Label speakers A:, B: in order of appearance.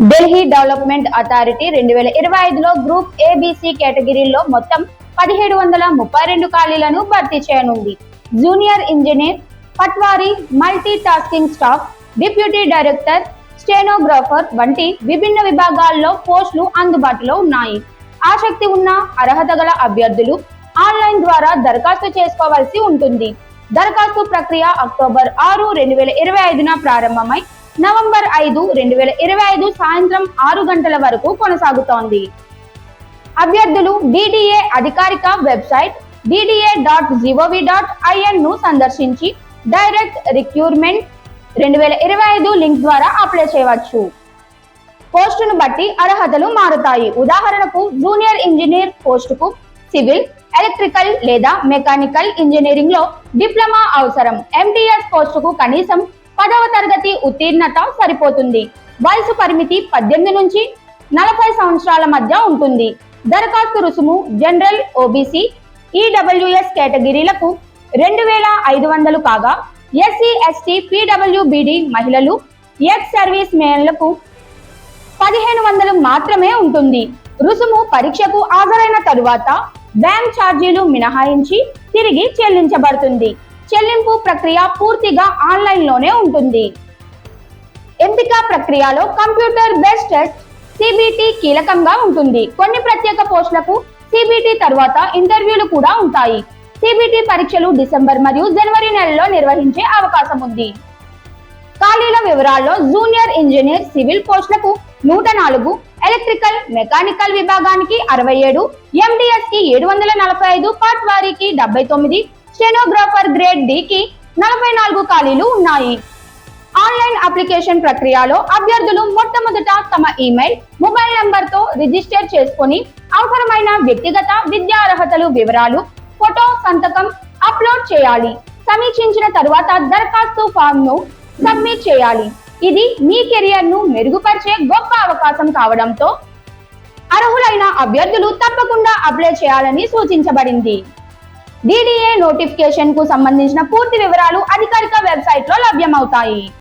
A: Delhi development authority రెండు వేల ఇరవై ఐదులో గ్రూప్ ఏబిసి కేటగిరీలో మొత్తం పదిహేడు వందల ముప్పై రెండు ఖాళీలను భర్తీ చేయనుంది. Junior engineer patwari multi tasking staff deputy director stenographer వంటి విభిన్న విభాగాల్లో పోస్టులు అందుబాటులో ఉన్నాయి. ఆసక్తి ఉన్న అర్హత గల అభ్యర్థులు ఆన్లైన్ ద్వారా దరఖాస్తు చేసుకోవాల్సి ఉంటుంది. దరఖాస్తు ప్రక్రియ అక్టోబర్ ఆరు రెండు వేల ఇరవై ఐదున ప్రారంభమై నవంబర్ ఐదు రెండు వేల ఇరవై ఐదు సాయంత్రం ఆరు గంటల వరకు కొనసాగుతోంది. అభ్యర్థులు డిడిఏ అధికారిక website DDA dot GOV dot ఐఎన్ను సందర్శించి డైరెక్ట్ రిక్రూట్మెంట్ రెండు వేల ఇరవై ఐదు లింక్ ద్వారా అప్లై చేయవచ్చు. పోస్టును బట్టి అర్హతలు మారుతాయి. ఉదాహరణకు జూనియర్ ఇంజనీర్ పోస్టుకు సివిల్ ఎలక్ట్రికల్ లేదా మెకానికల్ ఇంజనీరింగ్లో డిప్లొమా అవసరం. ఎంటీఎస్ పోస్టుకు కనీసం పదవ తరగతి ఉత్తీర్ణత సరిపోతుంది. వయసు పరిమితి పద్దెనిమిది నుంచి నలభై సంవత్సరాల మధ్య ఉంటుంది. దరఖాస్తు రుసుము జనరల్ ఓబీసీ ఈడబ్ల్యూఎస్ కేటగిరీలకు రెండు వేల ఐదు వందలు కాగా ఎస్సీ ఎస్టీ పీడబ్ల్యూబిడి మహిళలు ఎక్స్ సర్వీస్ మేన్లకు పదిహేను వందలు మాత్రమే ఉంటుంది. రుసుము పరీక్షకు హాజరైన తరువాత బ్యాంక్ ఛార్జీలు మినహాయించి తిరిగి చెల్లించబడుతుంది. చెల్లింపు ప్రక్రియ పూర్తిగా ఆన్లైన్లోనే ఉంటుంది. ఎంపిక ప్రక్రియలో కంప్యూటర్ బెస్ట్ టెస్ట్ సిబిటి కీలకంగా ఉంటుంది. కొన్ని ప్రత్యేక పోస్టులకు సిబిటి తర్వాత ఇంటర్వ్యూలు కూడా ఉంటాయి. సిబిటి పరీక్షలు డిసెంబర్ మరియు జనవరి నెలలో నిర్వహించే అవకాశం ఉంది. ఖాళీల వివరాల్లో జూనియర్ ఇంజనీర్ సివిల్ పోస్టులకు నూట నాలుగు ఎలక్ట్రికల్ మెకానికల్ విభాగానికి అరవై ఏడు ఎండిఎస్కి ఏడు వందల నలభై ఐదు పార్ట్ వారికి డెబ్బై తొమ్మిది స్టెనోగ్రాఫర్ గ్రేడ్ డికి నలభై నాలుగు ఖాళీలు ఉన్నాయి. ఆన్లైన్ అప్లికేషన్ ప్రక్రియలో అభ్యర్థులు మొట్టమొదట తమ ఈమెయిల్ మొబైల్ నంబర్తో రిజిస్టర్ చేసుకొని అవసరమైన వ్యక్తిగత విద్యా అర్హతలు వివరాలు ఫోటో సంతకం అప్లోడ్ చేయాలి. సమీక్షించిన తరువాత దరఖాస్తు ఫామ్ను సబ్మిట్ చేయాలి. ఇది మీ కెరియర్ను మెరుగుపరిచే గొప్ప అవకాశం కావడంతో అర్హులైన అభ్యర్థులు తప్పకుండా అప్లై చేయాలని సూచించబడింది. డిడిఏ నోటిఫికేషన్కు సంబంధించిన పూర్తి వివరాలు అధికారిక వెబ్సైట్లో లభ్యమవుతాయి.